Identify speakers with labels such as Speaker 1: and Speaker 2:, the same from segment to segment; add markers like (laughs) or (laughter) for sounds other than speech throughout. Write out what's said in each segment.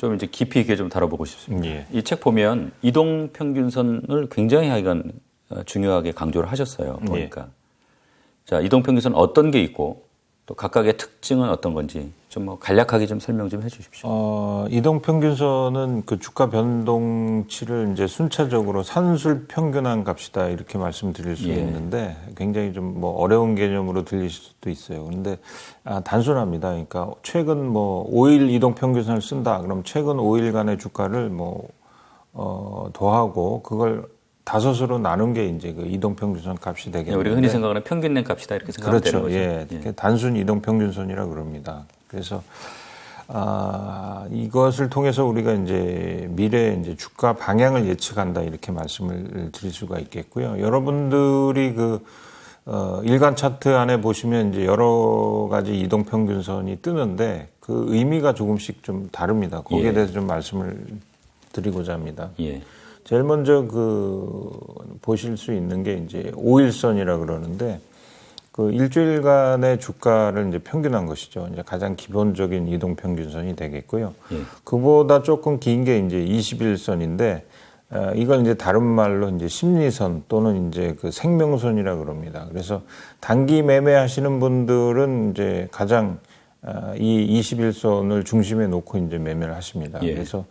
Speaker 1: 좀 이제 깊이 있게 좀 다뤄보고 싶습니다.
Speaker 2: 예.
Speaker 1: 이책 보면 이동 평균선을 굉장히 하여간 어, 중요하게 강조를 하셨어요.
Speaker 2: 예.
Speaker 1: 보니까. 자, 이동 평균선 어떤 게 있고 또 각각의 특징은 어떤 건지 좀 뭐 간략하게 좀 설명 좀 해주십시오.
Speaker 2: 어, 이동 평균선은 그 주가 변동치를 이제 순차적으로 산술 평균한 값이다 이렇게 말씀드릴 수
Speaker 1: 예.
Speaker 2: 있는데 굉장히 좀 뭐 어려운 개념으로 들릴 수도 있어요. 그런데 아, 단순합니다. 그러니까 최근 뭐 5일 이동 평균선을 쓴다. 그럼 최근 5일간의 주가를 뭐 어, 더하고 그걸 다섯으로 나눈 게 이제 그 이동 평균선 값이
Speaker 1: 예,
Speaker 2: 되겠는데
Speaker 1: 우리가 흔히 생각하는 평균된 값이다 이렇게 생각하면 되는
Speaker 2: 그렇죠.
Speaker 1: 거죠.
Speaker 2: 예. 그게 단순 이동 평균선이라 그럽니다. 그래서 아, 이것을 통해서 우리가 이제 미래 이제 주가 방향을 예측한다 이렇게 말씀을 드릴 수가 있겠고요. 여러분들이 그 어, 일간 차트 안에 보시면 이제 여러 가지 이동 평균선이 뜨는데 그 의미가 조금씩 좀 다릅니다. 거기에
Speaker 1: 예.
Speaker 2: 대해서 좀 말씀을 드리고자 합니다.
Speaker 1: 예.
Speaker 2: 제일 먼저 그 보실 수 있는 게 이제 5일선이라 그러는데 그 일주일간의 주가를 이제 평균한 것이죠. 이제 가장 기본적인 이동 평균선이 되겠고요.
Speaker 1: 예.
Speaker 2: 그보다 조금 긴 게 이제 21선인데 어, 이걸 이제 다른 말로 이제 심리선 또는 이제 그 생명선이라 그럽니다. 그래서 단기 매매하시는 분들은 이제 가장 어, 이 21선을 중심에 놓고 이제 매매를 하십니다.
Speaker 1: 예.
Speaker 2: 그래서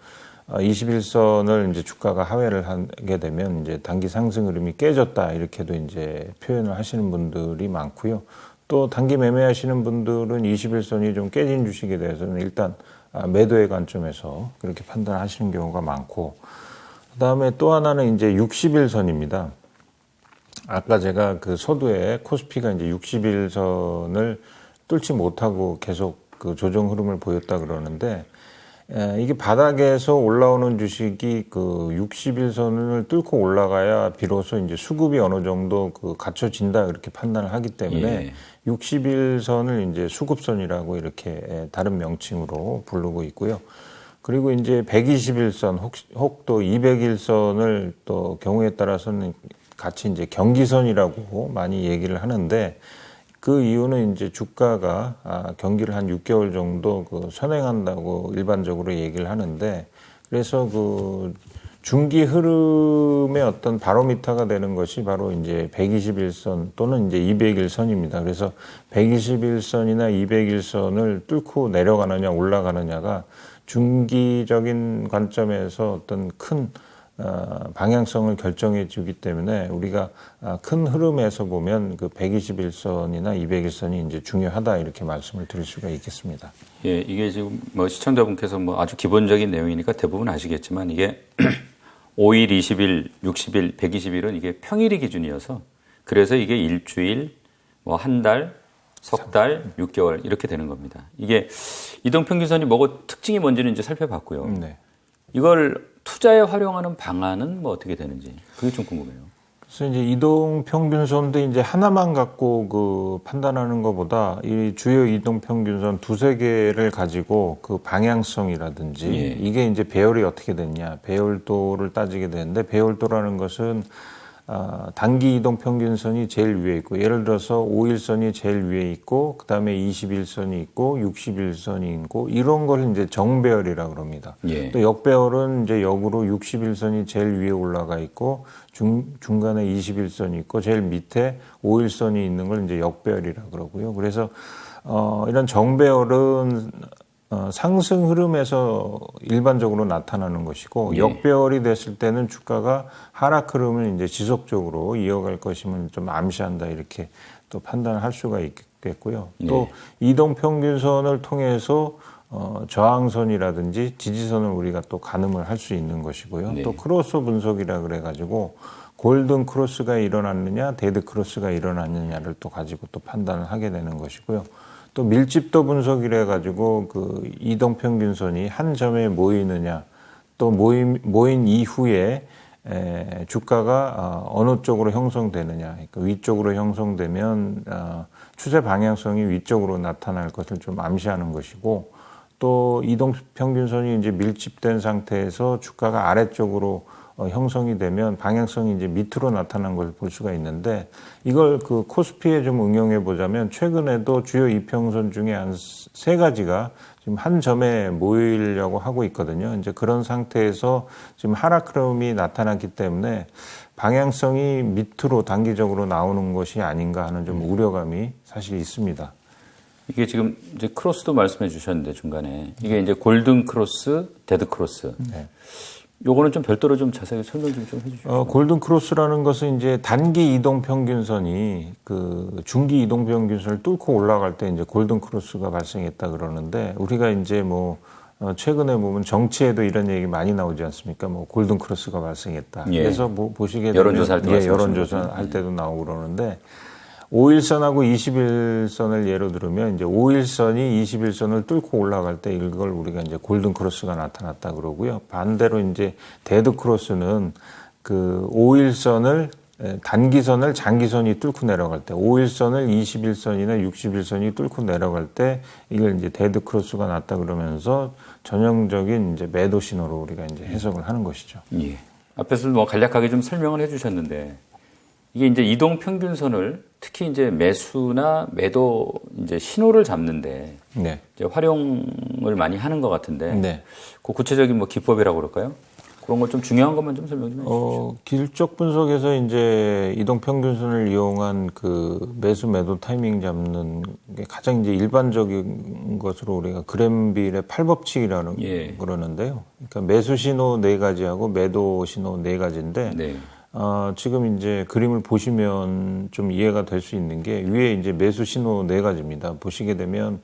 Speaker 2: 21선을 이제 주가가 하회를 하게 되면 이제 단기 상승 흐름이 깨졌다 이렇게도 이제 표현을 하시는 분들이 많고요. 또 단기 매매하시는 분들은 21선이 좀 깨진 주식에 대해서는 일단 아, 매도의 관점에서 그렇게 판단하시는 경우가 많고 그다음에 또 하나는 이제 60일선입니다. 아까 제가 그 서두에 코스피가 이제 60일선을 뚫지 못하고 계속 그 조정 흐름을 보였다 그러는데 에, 이게 바닥에서 올라오는 주식이 그 60일선을 뚫고 올라가야 비로소 이제 수급이 어느 정도 그 갖춰진다 그렇게 판단을 하기 때문에
Speaker 1: 예.
Speaker 2: 60일선을 이제 수급선이라고 이렇게 에, 다른 명칭으로 부르고 있고요. 그리고 이제 121선 혹 또 200일선을 또 경우에 따라서는 같이 이제 경기선이라고 많이 얘기를 하는데 그 이유는 이제 주가가 아, 경기를 한 6개월 정도 그 선행한다고 일반적으로 얘기를 하는데 그래서 그 중기 흐름의 어떤 바로미터가 되는 것이 바로 이제 121선 또는 이제 200일선입니다. 그래서 121선이나 200일선을 뚫고 내려가느냐 올라가느냐가 중기적인 관점에서 어떤 큰 어, 방향성을 결정해 주기 때문에 우리가 아, 큰 흐름에서 보면 그 121선이나 201선이 이제 중요하다 이렇게 말씀을 드릴 수가 있겠습니다.
Speaker 1: 예, 이게 지금 뭐 시청자분께서 뭐 아주 기본적인 내용이니까 대부분 아시겠지만 이게 5일, 20일, 60일, 120일은 이게 평일이 기준이어서 그래서 이게 일주일, 뭐 한 달, 석 달, 6개월 이렇게 되는 겁니다. 이게 이동 평균선이 뭐고 특징이 뭔지는 이제 살펴봤고요.
Speaker 2: 네.
Speaker 1: 이걸 투자에 활용하는 방안은 뭐 어떻게 되는지 그게 좀 궁금해요.
Speaker 2: 그래서 이제 이동 평균선도 이제 하나만 갖고 그 판단하는 것보다 이 주요 이동 평균선 두세 개를 가지고 그 방향성이라든지
Speaker 1: 예.
Speaker 2: 이게 이제 배열이 어떻게 됐냐 배열도를 따지게 되는데 배열도라는 것은 아, 단기 이동 평균선이 제일 위에 있고 예를 들어서 5일선이 제일 위에 있고 그다음에 21선이 있고 60일선이 있고 이런 걸 이제 정배열이라고 그럽니다.
Speaker 1: 예.
Speaker 2: 또 역배열은 이제 역으로 60일선이 제일 위에 올라가 있고 중, 중간에 21선이 있고 제일 밑에 5일선이 있는 걸 이제 역배열이라고 그러고요. 그래서 어, 이런 정배열은 어, 상승 흐름에서 일반적으로 나타나는 것이고
Speaker 1: 예.
Speaker 2: 역배열이 됐을 때는 주가가 하락 흐름을 이제 지속적으로 이어갈 것임을 좀 암시한다 이렇게 또 판단을 할 수가 있겠고요. 또 이동 평균선을 통해서 어, 저항선이라든지 지지선을 우리가 또 가늠을 할 수 있는 것이고요.
Speaker 1: 네.
Speaker 2: 또 크로스 분석이라 그래가지고 골든 크로스가 일어났느냐, 데드 크로스가 일어났느냐를 또 가지고 또 판단을 하게 되는 것이고요. 또 밀집도 분석이라 가지고 그 이동 평균선이 한 점에 모이느냐, 또 모임, 모인 이후에 에, 주가가 어, 어느 쪽으로 형성되느냐, 그러니까 위쪽으로 형성되면 어, 추세 방향성이 위쪽으로 나타날 것을 좀 암시하는 것이고, 또 이동 평균선이 이제 밀집된 상태에서 주가가 아래쪽으로 어, 형성이 되면 방향성이 이제 밑으로 나타난 걸 볼 수가 있는데 이걸 그 코스피에 좀 응용해 보자면 최근에도 주요 이평선 중에 한 세 가지가 지금 한 점에 모이려고 하고 있거든요. 이제 그런 상태에서 지금 하락 흐름이 나타났기 때문에 방향성이 밑으로 단기적으로 나오는 것이 아닌가 하는 좀 우려감이 사실 있습니다.
Speaker 1: 이게 지금 이제 크로스도 말씀해 주셨는데 중간에 이게 이제 골든 크로스, 데드 크로스.
Speaker 2: 네.
Speaker 1: 요거는 좀 별도로 좀 자세히 설명 좀, 좀 해주시죠.
Speaker 2: 어, 골든 크로스라는 것은 이제 단기 이동 평균선이 그 중기 이동 평균선을 뚫고 올라갈 때 이제 골든 크로스가 발생했다 그러는데 우리가 이제 뭐 어, 최근에 보면 정치에도 이런 얘기 많이 나오지 않습니까? 뭐 골든 크로스가 발생했다.
Speaker 1: 예.
Speaker 2: 그래서 뭐 보시게 되면
Speaker 1: 여론조사 할 때
Speaker 2: 예, 여론조사. 할 때도 나오고 그러는데 5일선하고 21선을 예로 들으면 이제 5일선이 21선을 뚫고 올라갈 때 이걸 우리가 이제 골든 크로스가 나타났다 그러고요. 반대로 이제 데드 크로스는 그 5일선을 단기선을 장기선이 뚫고 내려갈 때 5일선을 21선이나 61선이 뚫고 내려갈 때 이걸 이제 데드 크로스가 났다 그러면서 전형적인 이제 매도 신호로 우리가 이제 해석을 하는 것이죠.
Speaker 1: 예. 앞에서 뭐 간략하게 좀 설명을 해주셨는데 이게 이제 이동 평균선을 특히 이제 매수나 매도 이제 신호를 잡는데
Speaker 2: 네.
Speaker 1: 이제 활용을 많이 하는 것 같은데
Speaker 2: 네.
Speaker 1: 그 구체적인 뭐 기법이라고 그럴까요? 그런 걸 좀 중요한 것만 좀 설명 좀 해주시죠.
Speaker 2: 어, 기술적 분석에서 이제 이동 평균선을 이용한 그 매수 매도 타이밍 잡는 게 가장 이제 일반적인 것으로 우리가 그램빌의 팔법칙이라는
Speaker 1: 예.
Speaker 2: 그러는데요. 그러니까 매수 신호 네 가지하고 매도 신호 네 가지인데
Speaker 1: 네.
Speaker 2: 어, 지금 이제 그림을 보시면 좀 이해가 될 수 있는 게 위에 이제 매수 신호 네 가지입니다. 보시게 되면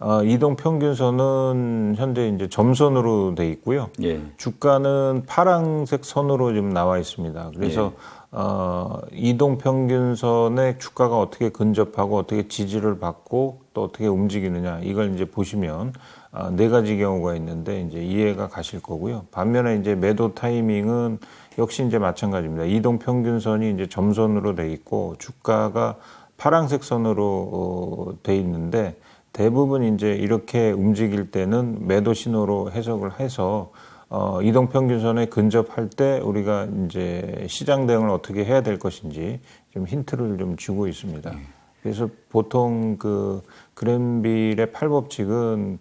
Speaker 2: 어, 이동 평균선은 현재 이제 점선으로 돼 있고요.
Speaker 1: 예.
Speaker 2: 주가는 파란색 선으로 지금 나와 있습니다. 그래서 어, 이동 평균선에 주가가 어떻게 근접하고 어떻게 지지를 받고 또 어떻게 움직이느냐 이걸 이제 보시면 어, 네 가지 경우가 있는데 이제 이해가 가실 거고요. 반면에 이제 매도 타이밍은 역시 이제 마찬가지입니다. 이동 평균선이 이제 점선으로 돼 있고 주가가 파란색 선으로 어, 돼 있는데 대부분 이제 이렇게 움직일 때는 매도 신호로 해석을 해서 어, 이동 평균선에 근접할 때 우리가 이제 시장 대응을 어떻게 해야 될 것인지 좀 힌트를 좀 주고 있습니다. 그래서 보통 그 그램빌의 팔법칙은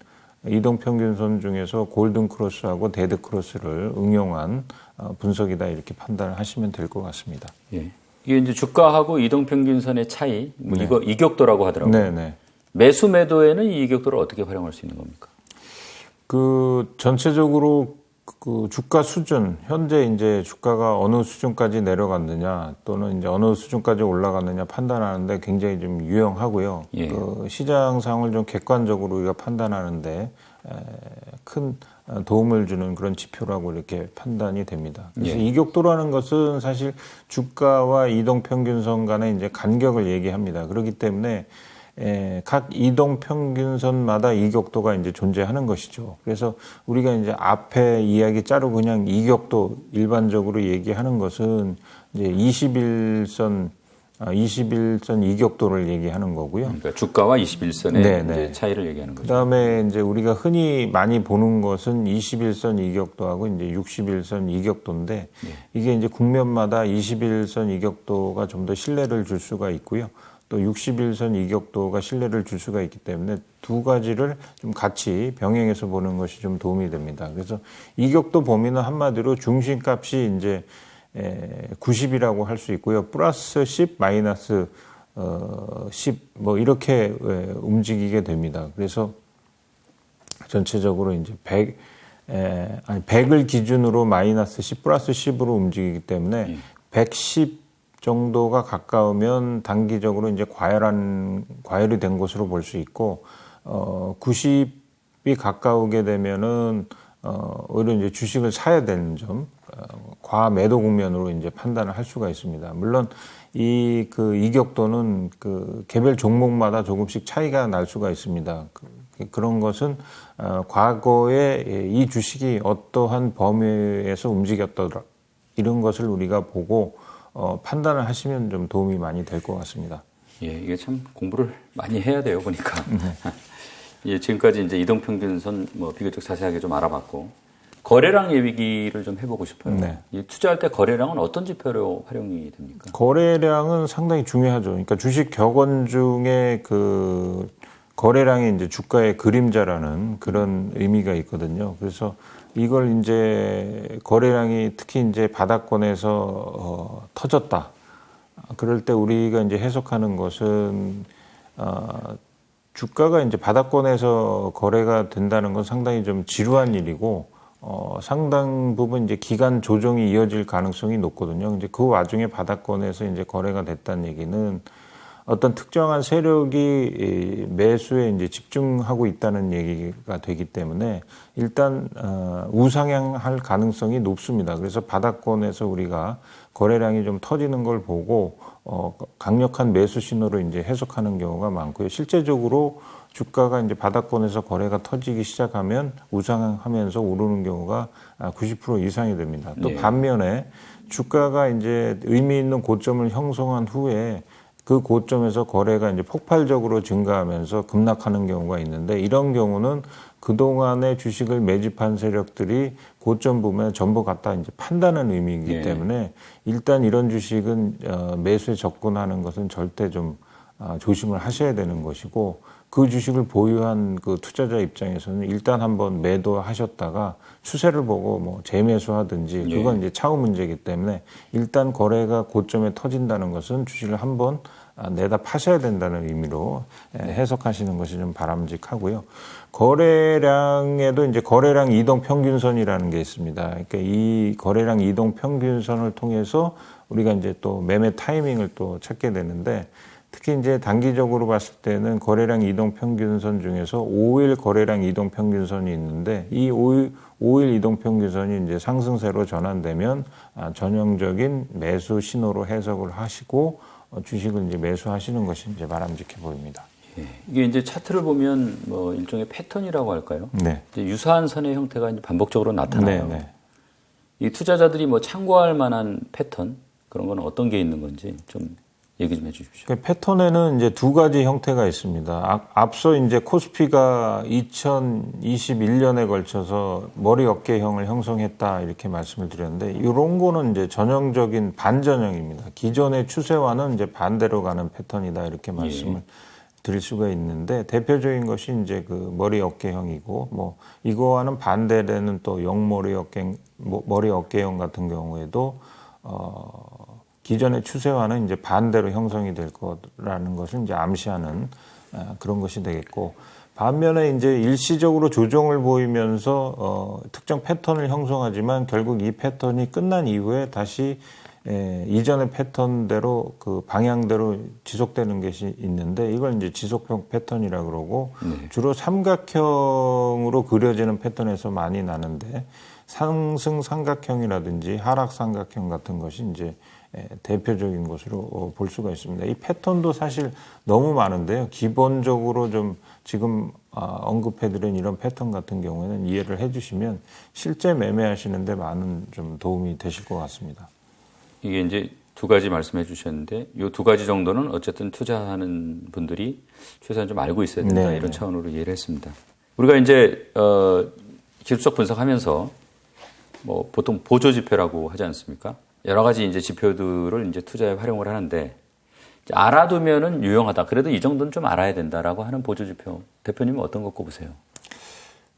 Speaker 2: 이동 평균선 중에서 골든 크로스하고 데드 크로스를 응용한 어, 분석이다 이렇게 판단을 하시면 될 것 같습니다.
Speaker 1: 예. 이게 이제 주가하고 이동 평균선의 차이, 뭐 이거 이격도라고 하더라고요.
Speaker 2: 네, 네.
Speaker 1: 매수 매도에는 이 이격도를 어떻게 활용할 수 있는 겁니까?
Speaker 2: 그 전체적으로 그 주가 수준 현재 이제 주가가 어느 수준까지 내려갔느냐 또는 이제 어느 수준까지 올라갔느냐 판단하는데 굉장히 좀 유용하고요.
Speaker 1: 예.
Speaker 2: 그 시장 상황을 좀 객관적으로 우리가 판단하는데 에, 큰 도움을 주는 그런 지표라고 이렇게 판단이 됩니다. 그래서
Speaker 1: 예.
Speaker 2: 이격도라는 것은 사실 주가와 이동 평균선 간의 이제 간격을 얘기합니다. 그렇기 때문에 에, 각 이동 평균선마다 이격도가 이제 존재하는 것이죠. 그래서 우리가 이제 앞에 이야기 자르고 그냥 이격도 일반적으로 얘기하는 것은 이제 21선, 아, 21선 이격도를 얘기하는 거고요.
Speaker 1: 그러니까 주가와 21선의
Speaker 2: 네, 네.
Speaker 1: 차이를 얘기하는
Speaker 2: 그
Speaker 1: 거죠.
Speaker 2: 다음에 이제 우리가 흔히 많이 보는 것은 21선 이격도하고 이제 61선 이격도인데 이게 이제 국면마다 21선 이격도가 좀 더 신뢰를 줄 수가 있고요. 또 61선 이격도가 신뢰를 줄 수가 있기 때문에 두 가지를 좀 같이 병행해서 보는 것이 좀 도움이 됩니다. 그래서 이격도 범위는 한마디로 중심값이 이제 90이라고 할 수 있고요. 플러스 10, 마이너스 어, 10, 뭐, 이렇게 예, 움직이게 됩니다. 그래서 전체적으로 이제 100, 에, 아니, 100을 기준으로 마이너스 10 플러스 10으로 움직이기 때문에 110 정도가 가까우면 단기적으로 이제 과열한, 과열이 된 것으로 볼 수 있고, 어, 90이 가까우게 되면은, 어, 오히려 이제 주식을 사야 되는 점, 어, 과매도 국면으로 이제 판단을 할 수가 있습니다. 물론 이 그 이격도는 그 개별 종목마다 조금씩 차이가 날 수가 있습니다. 그, 그런 것은 어, 과거에 이 주식이 어떠한 범위에서 움직였더라 이런 것을 우리가 보고 어, 판단을 하시면 좀 도움이 많이 될 것 같습니다.
Speaker 1: 예, 이게 참 공부를 많이 해야 돼요, 보니까. (laughs) 예, 지금까지 이제 이동 평균선 뭐 비교적 자세하게 좀 알아봤고, 거래량 예비기를 좀 해보고 싶어요.
Speaker 2: 네.
Speaker 1: 이 투자할 때 거래량은 어떤 지표로 활용이 됩니까?
Speaker 2: 거래량은 상당히 중요하죠. 그러니까 주식 격언 중에 그 거래량이 이제 주가의 그림자라는 그런 의미가 있거든요. 그래서 이걸 이제 거래량이 특히 이제 바닥권에서 어, 터졌다. 그럴 때 우리가 이제 해석하는 것은 어, 주가가 이제 바닥권에서 거래가 된다는 건 상당히 좀 지루한 일이고 어, 상당 부분 이제 기간 조정이 이어질 가능성이 높거든요. 이제 그 와중에 바닥권에서 이제 거래가 됐다는 얘기는 어떤 특정한 세력이 이 매수에 이제 집중하고 있다는 얘기가 되기 때문에 일단 어, 우상향할 가능성이 높습니다. 그래서 바닥권에서 우리가 거래량이 좀 터지는 걸 보고 어, 강력한 매수 신호로 이제 해석하는 경우가 많고요. 실제적으로 주가가 이제 바닥권에서 거래가 터지기 시작하면 우상향하면서 오르는 경우가 90% 이상이 됩니다. 또
Speaker 1: 예.
Speaker 2: 반면에 주가가 이제 의미 있는 고점을 형성한 후에 그 고점에서 거래가 이제 폭발적으로 증가하면서 급락하는 경우가 있는데 이런 경우는 그동안의 주식을 매집한 세력들이 고점 부분에 전부 갖다 이제 판다는 의미이기
Speaker 1: 예.
Speaker 2: 때문에 일단 이런 주식은 어, 매수에 접근하는 것은 절대 좀 아, 조심을 하셔야 되는 것이고 그 주식을 보유한 그 투자자 입장에서는 일단 한번 매도하셨다가 추세를 보고 뭐 재매수하든지
Speaker 1: 예.
Speaker 2: 그건 이제 차후 문제이기 때문에 일단 거래가 고점에 터진다는 것은 주식을 한번 아, 내다 파셔야 된다는 의미로 예, 해석하시는 것이 좀 바람직하고요. 거래량에도 이제 거래량 이동 평균선이라는 게 있습니다. 그러니까 이 거래량 이동 평균선을 통해서 우리가 이제 또 매매 타이밍을 또 찾게 되는데 특히 이제 단기적으로 봤을 때는 거래량 이동 평균선 중에서 5일 거래량 이동 평균선이 있는데 이 5일, 5일 이동 평균선이 이제 상승세로 전환되면 아, 전형적인 매수 신호로 해석을 하시고 어, 주식을 이제 매수하시는 것이 이제 바람직해 보입니다.
Speaker 1: 예. 이게 이제 차트를 보면 뭐 일종의 패턴이라고 할까요?
Speaker 2: 네.
Speaker 1: 유사한 선의 형태가 이제 반복적으로 나타나요.
Speaker 2: 네, 네.
Speaker 1: 이 투자자들이 뭐 참고할 만한 패턴 그런 건 어떤 게 있는 건지 좀 얘기 좀 해주십시오.
Speaker 2: 그 패턴에는 이제 두 가지 형태가 있습니다. 앞- 앞서 이제 코스피가 2021년에 걸쳐서 머리 어깨형을 형성했다 이렇게 말씀을 드렸는데 이런 거는 이제 전형적인 반전형입니다. 기존의 추세와는 이제 반대로 가는 패턴이다 이렇게 말씀을 드릴 수가 있는데 대표적인 것이 이제 그 머리 어깨형이고 뭐 이거와는 반대되는 또 영머리 어깨 뭐 머리 어깨형 같은 경우에도 어 기존의 추세와는 이제 반대로 형성이 될 거라는 것을 이제 암시하는 아, 그런 것이 되겠고 반면에 이제 일시적으로 조정을 보이면서 어, 특정 패턴을 형성하지만 결국 이 패턴이 끝난 이후에 다시 에, 이전의 패턴대로 그 방향대로 지속되는 것이 있는데 이걸 이제 지속형 패턴이라 그러고 주로 삼각형으로 그려지는 패턴에서 많이 나는데 상승 삼각형이라든지 하락 삼각형 같은 것이 이제 에, 대표적인 것으로 어, 볼 수가 있습니다. 이 패턴도 사실 너무 많은데요. 기본적으로 좀 지금 아, 언급해드린 이런 패턴 같은 경우에는 이해를 해주시면 실제 매매하시는데 많은 좀 도움이 되실 것 같습니다.
Speaker 1: 이게 이제 두 가지 말씀해 주셨는데 이 두 가지 정도는 어쨌든 투자하는 분들이 최소한 좀 알고 있어야 된다
Speaker 2: 네,
Speaker 1: 이런
Speaker 2: 네.
Speaker 1: 차원으로 이해를 했습니다. 우리가 이제 어, 기술적 분석하면서 뭐 보통 보조 지표라고 하지 않습니까? 여러 가지 이제 지표들을 이제 투자에 활용을 하는데 알아두면은 유용하다. 그래도 이 정도는 좀 알아야 된다라고 하는 보조 지표 대표님은 어떤 거 꼽으세요?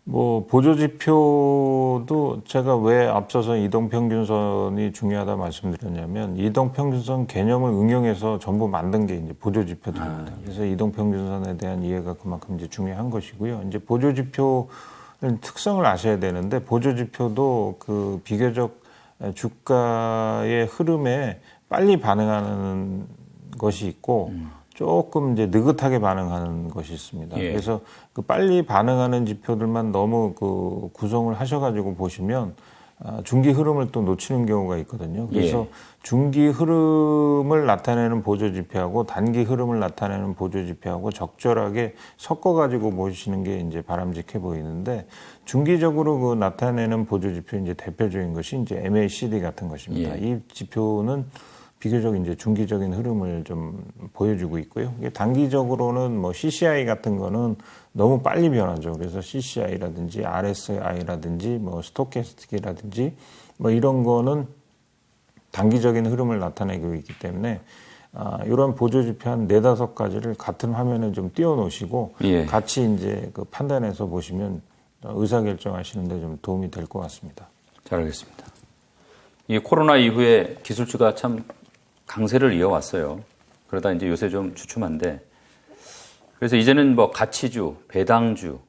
Speaker 2: 뭐 보조 지표도 제가 왜 앞서서 이동 평균선이 중요하다 말씀드렸냐면 이동 평균선 개념을 응용해서 전부 만든 게 이제 보조 지표들입니다. 그래서 이동 평균선에 대한 이해가 그만큼 이제 중요한 것이고요. 이제 보조 지표는 특성을 아셔야 되는데 보조 지표도 그 비교적 주가의 흐름에 빨리 반응하는 것이 있고 조금 이제 느긋하게 반응하는 것이 있습니다.
Speaker 1: 예.
Speaker 2: 그래서 그 빨리 반응하는 지표들만 너무 그 구성을 하셔가지고 보시면 아, 중기 흐름을 또 놓치는 경우가 있거든요. 그래서
Speaker 1: 예.
Speaker 2: 중기 흐름을 나타내는 보조 지표하고 단기 흐름을 나타내는 보조 지표하고 적절하게 섞어 가지고 보시는 게 이제 바람직해 보이는데 중기적으로 그 나타내는 보조 지표 이제 대표적인 것이 이제 MACD 같은 것입니다.
Speaker 1: 예.
Speaker 2: 이 지표는 비교적 이제 중기적인 흐름을 좀 보여주고 있고요. 단기적으로는 뭐 CCI 같은 거는 너무 빨리 변하죠. 그래서 CCI라든지 RSI라든지 뭐 스토캐스틱이라든지 뭐 이런 거는 단기적인 흐름을 나타내고 있기 때문에 아, 이런 보조 지표 한 네다섯 가지를 같은 화면에 좀 띄워 놓으시고
Speaker 1: 예.
Speaker 2: 같이 이제 그 판단해서 보시면 의사 결정하시는데 좀 도움이 될 것 같습니다.
Speaker 1: 잘 알겠습니다. 이 코로나 이후에 기술주가 참 강세를 이어왔어요. 그러다 이제 요새 좀 주춤한데 그래서 이제는 뭐 가치주, 배당주,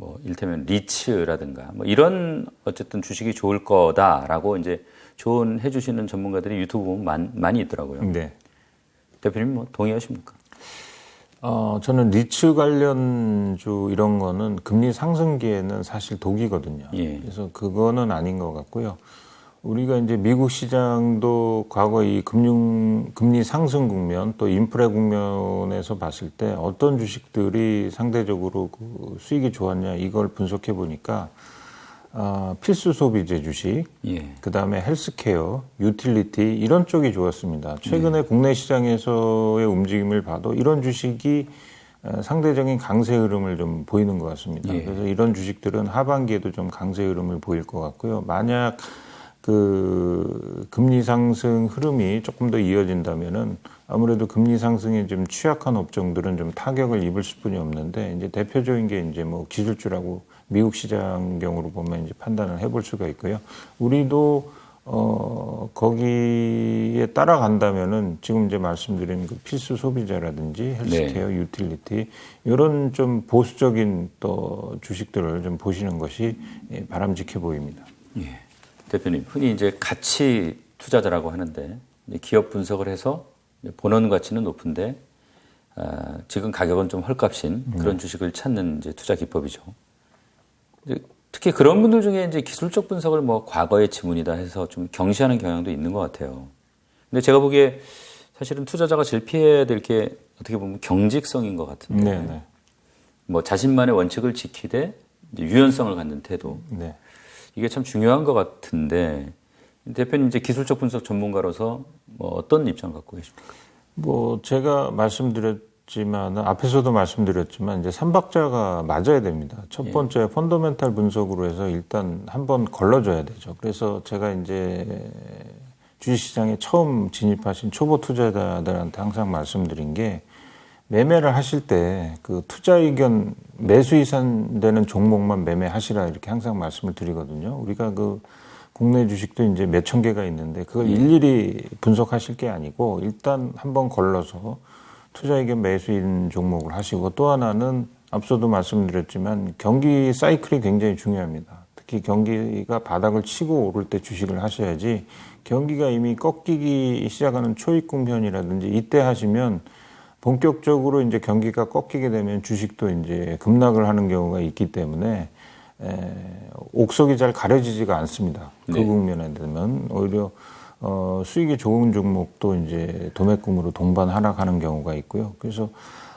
Speaker 1: 뭐 일테면 리츠라든가 뭐 이런 어쨌든 주식이 좋을 거다라고 이제 조언해 주시는 전문가들이 유튜브 보면 많, 많이 있더라고요.
Speaker 2: 네.
Speaker 1: 대표님 뭐 동의하십니까?
Speaker 2: 어, 저는 리츠 관련주 이런 거는 금리 상승기에는 사실 독이거든요.
Speaker 1: 예.
Speaker 2: 그래서 그거는 아닌 것 같고요. 우리가 이제 미국 시장도 과거 이 금융 금리 상승 국면 또 인프레 국면에서 봤을 때 어떤 주식들이 상대적으로 그 수익이 좋았냐 이걸 분석해 보니까 아, 필수 소비재 주식,
Speaker 1: 예.
Speaker 2: 그 다음에 헬스케어, 유틸리티 이런 쪽이 좋았습니다. 최근에 국내 시장에서의 움직임을 봐도 이런 주식이 어, 상대적인 강세 흐름을 좀 보이는 것 같습니다.
Speaker 1: 예.
Speaker 2: 그래서 이런 주식들은 하반기에도 좀 강세 흐름을 보일 것 같고요. 만약 그 금리 상승 흐름이 조금 더 이어진다면은 아무래도 금리 상승에 좀 취약한 업종들은 좀 타격을 입을 수뿐이 없는데 이제 대표적인 게 이제 뭐 기술주라고 미국 시장 경우로 보면 이제 판단을 해볼 수가 있고요. 우리도 어 거기에 따라간다면은 지금 이제 말씀드린 그 필수 소비자라든지 헬스케어, 유틸리티 이런 좀 보수적인 또 주식들을 좀 보시는 것이 예, 바람직해 보입니다.
Speaker 1: 예. 대표님, 흔히 이제 가치 투자자라고 하는데 기업 분석을 해서 본원 가치는 높은데 아, 지금 가격은 좀 헐값인 그런 주식을 찾는 이제 투자 기법이죠. 이제 특히 그런 분들 중에 이제 기술적 분석을 뭐 과거의 지문이다 해서 좀 경시하는 경향도 있는 것 같아요. 근데 제가 보기에 사실은 투자자가 제일 피해야 될 게 어떻게 보면 경직성인 것 같은데
Speaker 2: 네, 네,
Speaker 1: 뭐 자신만의 원칙을 지키되 유연성을 갖는 태도
Speaker 2: 네.
Speaker 1: 이게 참 중요한 것 같은데 대표님 이제 기술적 분석 전문가로서 뭐 어떤 입장 갖고 계십니까?
Speaker 2: 뭐 제가 말씀드렸지만 앞에서도 말씀드렸지만 이제 삼박자가 맞아야 됩니다. 첫 번째 펀더멘탈 분석으로 해서 일단 한번 걸러줘야 되죠. 그래서 제가 이제 주식시장에 처음 진입하신 초보 투자자들한테 항상 말씀드린 게 매매를 하실 때 그 투자 의견 매수 이산되는 종목만 매매하시라 이렇게 항상 말씀을 드리거든요. 우리가 그 국내 주식도 이제 몇 천 개가 있는데 그걸 일일이 분석하실 게 아니고 일단 한번 걸러서 투자 의견 매수인 종목을 하시고 또 하나는 앞서도 말씀드렸지만 경기 사이클이 굉장히 중요합니다. 특히 경기가 바닥을 치고 오를 때 주식을 하셔야지 경기가 이미 꺾이기 시작하는 초입 국면이라든지 이때 하시면 본격적으로 이제 경기가 꺾이게 되면 주식도 이제 급락을 하는 경우가 있기 때문에 에, 옥석이 잘 가려지지가 않습니다. 그
Speaker 1: 네.
Speaker 2: 국면에 되면 오히려 어, 수익이 좋은 종목도 이제 도매금으로 동반 하락하는 경우가 있고요. 그래서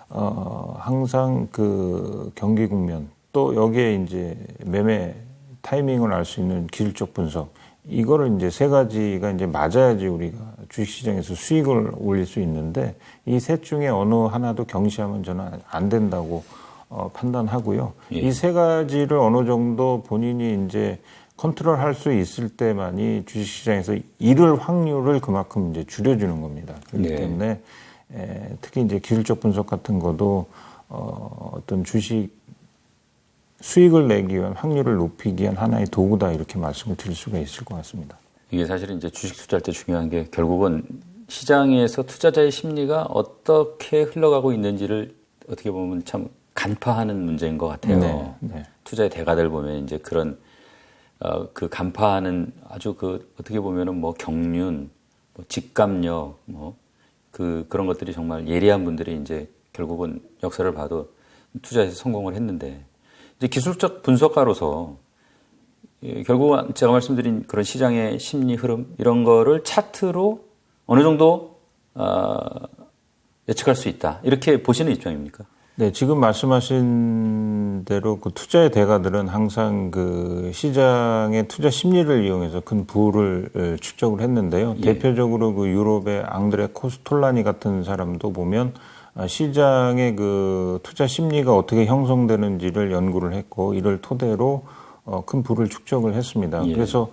Speaker 2: 어, 항상 그 경기 국면 또 여기에 이제 매매 타이밍을 알 수 있는 기술적 분석 이거를 이제 세 가지가 이제 맞아야지 우리가 주식시장에서 수익을 올릴 수 있는데 이 셋 중에 어느 하나도 경시하면 저는 안 된다고 어, 판단하고요.
Speaker 1: 예.
Speaker 2: 이세 가지를 어느 정도 본인이 이제 컨트롤 할 수 있을 때만이 주식시장에서 잃을 확률을 그만큼 이제 줄여주는 겁니다. 그렇기
Speaker 1: 네.
Speaker 2: 때문에 에, 특히 이제 기술적 분석 같은 것도 어, 어떤 주식 수익을 내기 위한 확률을 높이기 위한 하나의 도구다 이렇게 말씀을 드릴 수가 있을 것 같습니다.
Speaker 1: 이게 사실은 이제 주식 투자할 때 중요한 게 결국은 시장에서 투자자의 심리가 어떻게 흘러가고 있는지를 어떻게 보면 참 간파하는 문제인 것 같아요.
Speaker 2: 네, 네.
Speaker 1: 투자의 대가들 보면 이제 그런 어, 그 간파하는 아주 그 어떻게 보면은 뭐 경륜, 뭐 직감력, 뭐 그 그런 것들이 정말 예리한 분들이 이제 결국은 역사를 봐도 투자에서 성공을 했는데 이제 기술적 분석가로서 예, 결국은 제가 말씀드린 그런 시장의 심리 흐름 이런 거를 차트로 어느 정도 어, 예측할 수 있다 이렇게 보시는 입장입니까?
Speaker 2: 네, 지금 말씀하신 대로 그 투자의 대가들은 항상 그 시장의 투자 심리를 이용해서 큰 부를 에, 축적을 했는데요. 대표적으로 그 유럽의 앙드레 코스톨라니 같은 사람도 보면 아, 시장의 그 투자 심리가 어떻게 형성되는지를 연구를 했고 이를 토대로 어, 큰 부를 축적을 했습니다.
Speaker 1: 예.
Speaker 2: 그래서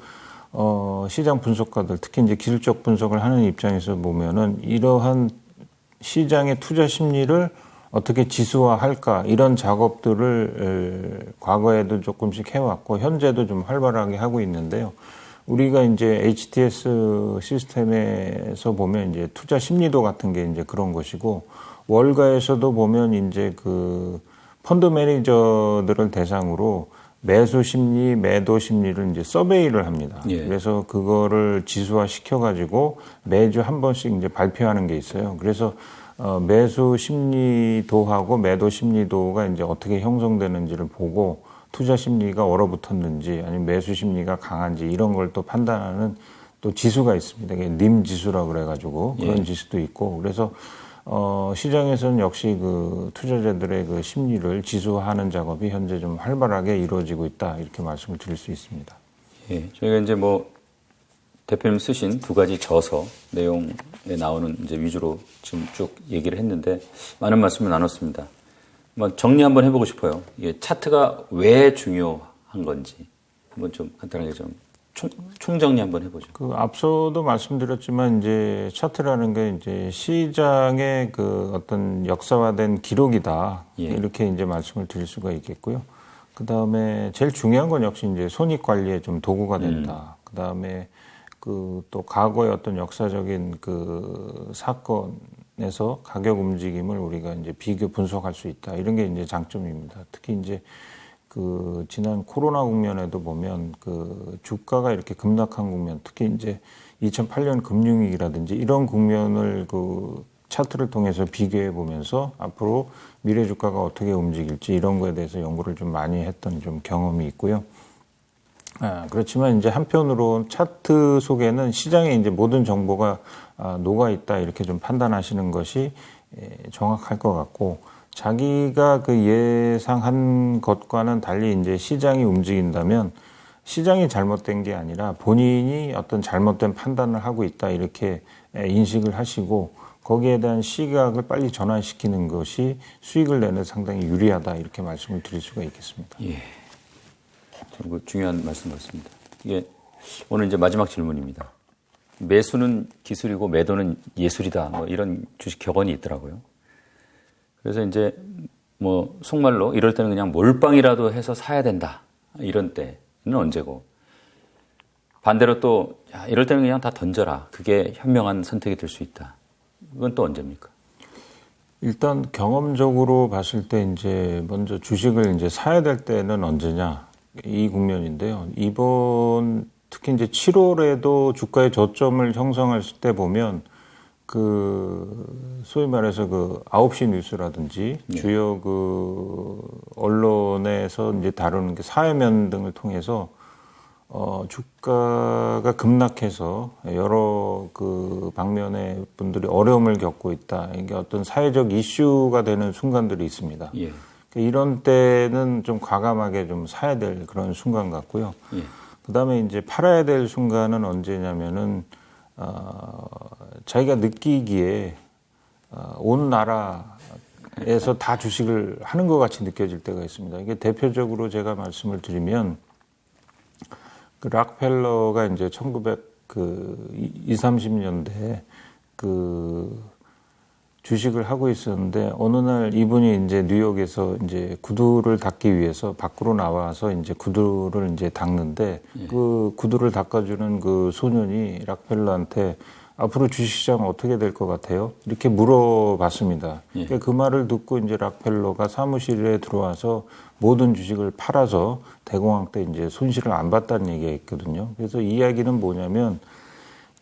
Speaker 2: 어, 시장 분석가들 특히 이제 기술적 분석을 하는 입장에서 보면은 이러한 시장의 투자 심리를 어떻게 지수화할까 이런 작업들을 에, 과거에도 조금씩 해왔고 현재도 좀 활발하게 하고 있는데요. 우리가 이제 HTS 시스템에서 보면 이제 투자 심리도 같은 게 이제 그런 것이고 월가에서도 보면 이제 그 펀드 매니저들을 대상으로 매수 심리, 매도 심리를 이제 서베이를 합니다.
Speaker 1: 예.
Speaker 2: 그래서 그거를 지수화 시켜가지고 매주 한 번씩 이제 발표하는 게 있어요. 그래서 어, 매수 심리도하고 매도 심리도가 이제 어떻게 형성되는지를 보고 투자 심리가 얼어붙었는지 아니면 매수 심리가 강한지 이런 걸 또 판단하는 또 지수가 있습니다. 이게 님 지수라 그래가지고 그런
Speaker 1: 예.
Speaker 2: 지수도 있고 그래서 어, 시장에서는 역시 그 투자자들의 그 심리를 지수화하는 작업이 현재 좀 활발하게 이루어지고 있다 이렇게 말씀을 드릴 수 있습니다.
Speaker 1: 예, 저희가 이제 뭐 대표님 쓰신 두 가지 저서 내용에 나오는 이제 위주로 지금 쭉 얘기를 했는데 많은 말씀을 나눴습니다. 정리 한번 해보고 싶어요. 이게 차트가 왜 중요한 건지 한번 좀 간단하게 좀 총, 총정리 한번 해보죠.
Speaker 2: 그 앞서도 말씀드렸지만 이제 차트라는 게 이제 시장의 그 어떤 역사화된 기록이다
Speaker 1: 예.
Speaker 2: 이렇게 이제 말씀을 드릴 수가 있겠고요. 그 다음에 제일 중요한 건 역시 이제 손익 관리의 좀 도구가 된다. 그 다음에 그 또 과거의 어떤 역사적인 그 사건에서 가격 움직임을 우리가 이제 비교 분석할 수 있다. 이런 게 이제 장점입니다. 특히 이제 그 지난 코로나 국면에도 보면 그 주가가 이렇게 급락한 국면, 특히 이제 2008년 금융위기라든지 이런 국면을 그 차트를 통해서 비교해 보면서 앞으로 미래 주가가 어떻게 움직일지 이런 거에 대해서 연구를 좀 많이 했던 좀 경험이 있고요. 아, 그렇지만 이제 한편으로 차트 속에는 시장에 이제 모든 정보가 아, 녹아 있다 이렇게 좀 판단하시는 것이 에, 정확할 것 같고 자기가 그 예상한 것과는 달리 이제 시장이 움직인다면 시장이 잘못된 게 아니라 본인이 어떤 잘못된 판단을 하고 있다 이렇게 에, 인식을 하시고 거기에 대한 시각을 빨리 전환시키는 것이 수익을 내는 상당히 유리하다 이렇게 말씀을 드릴 수가 있겠습니다.
Speaker 1: 예. 참그 중요한 말씀 같습니다. 이게 오늘 이제 마지막 질문입니다. 매수는 기술이고 매도는 예술이다. 뭐 이런 주식 격언이 있더라고요. 그래서 이제 뭐 속말로 이럴 때는 그냥 몰빵이라도 해서 사야 된다. 이런 때는 언제고. 반대로 또 야, 이럴 때는 그냥 다 던져라. 그게 현명한 선택이 될 수 있다. 이건 또 언제입니까?
Speaker 2: 일단 경험적으로 봤을 때 이제 먼저 주식을 이제 사야 될 때는 언제냐 이 국면인데요. 이번 특히 이제 7월에도 주가의 저점을 형성했을 때 보면 그 소위 말해서 그 9시 뉴스라든지 주요 그 언론에서 이제 다루는 게 사회면 등을 통해서 어, 주가가 급락해서 여러 그 방면의 분들이 어려움을 겪고 있다. 이게 어떤 사회적 이슈가 되는 순간들이 있습니다.
Speaker 1: 예.
Speaker 2: 그러니까 이런 때는 좀 과감하게 좀 사야 될 그런 순간 같고요.
Speaker 1: 예.
Speaker 2: 그 다음에 이제 팔아야 될 순간은 언제냐면은, 어, 자기가 느끼기에, 어, 온 나라에서 다 주식을 하는 것 같이 느껴질 때가 있습니다. 이게 대표적으로 제가 말씀을 드리면, 그 락펠러가 이제 1900, 그, 20, 30년대 그 주식을 하고 있었는데 어느 날 이분이 이제 뉴욕에서 이제 구두를 닦기 위해서 밖으로 나와서 이제 구두를 이제 닦는데 그 구두를 닦아주는 그 소년이 락펠러한테 앞으로 주식시장 어떻게 될 것 같아요? 이렇게 물어봤습니다.
Speaker 1: 예.
Speaker 2: 그그 말을 듣고 이제 락펠러가 사무실에 들어와서 모든 주식을 팔아서 대공황 때 이제 손실을 안 봤다는 얘기가 있거든요. 그래서 이 이야기는 뭐냐면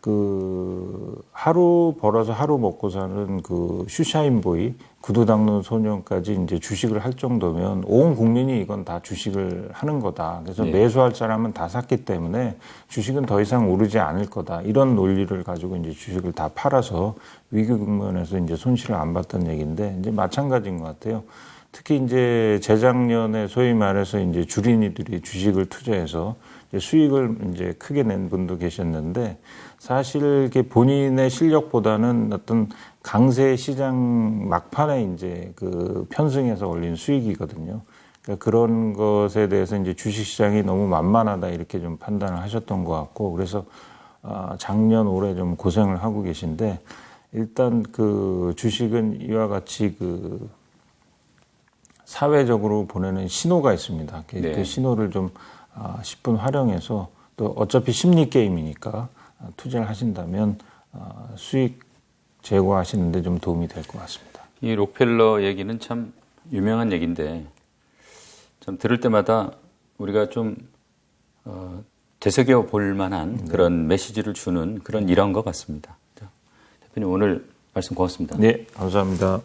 Speaker 2: 그 하루 벌어서 하루 먹고 사는 그 슈샤인보이 구두 닦는 소년까지 이제 주식을 할 정도면 온 국민이 이건 다 주식을 하는 거다. 그래서
Speaker 1: 예.
Speaker 2: 매수할 사람은 다 샀기 때문에 주식은 더 이상 오르지 않을 거다. 이런 논리를 가지고 이제 주식을 다 팔아서 위기 국면에서 이제 손실을 안 봤던 얘기인데 이제 마찬가지인 것 같아요. 특히 이제 재작년에 소위 말해서 이제 주린이들이 주식을 투자해서 이제 수익을 이제 크게 낸 분도 계셨는데 사실 본인의 실력보다는 어떤 강세 시장 막판에 이제 그 편승해서 올린 수익이거든요. 그러니까 그런 것에 대해서 이제 주식 시장이 너무 만만하다 이렇게 좀 판단을 하셨던 것 같고 그래서 아, 작년 올해 좀 고생을 하고 계신데 일단 그 주식은 이와 같이 그 사회적으로 보내는 신호가 있습니다. 그,
Speaker 1: 네.
Speaker 2: 그 신호를 좀 아, 10분 활용해서 또 어차피 심리 게임이니까 아, 투자를 하신다면 아, 수익 제고하시는데 좀 도움이 될 것 같습니다.
Speaker 1: 이 록펠러 얘기는 참 유명한 얘기인데 참 들을 때마다 우리가 좀 어, 되새겨 볼 만한 그런 메시지를 주는 그런 일화인 것 같습니다. 자, 대표님 오늘 말씀 고맙습니다.
Speaker 2: 네, 감사합니다.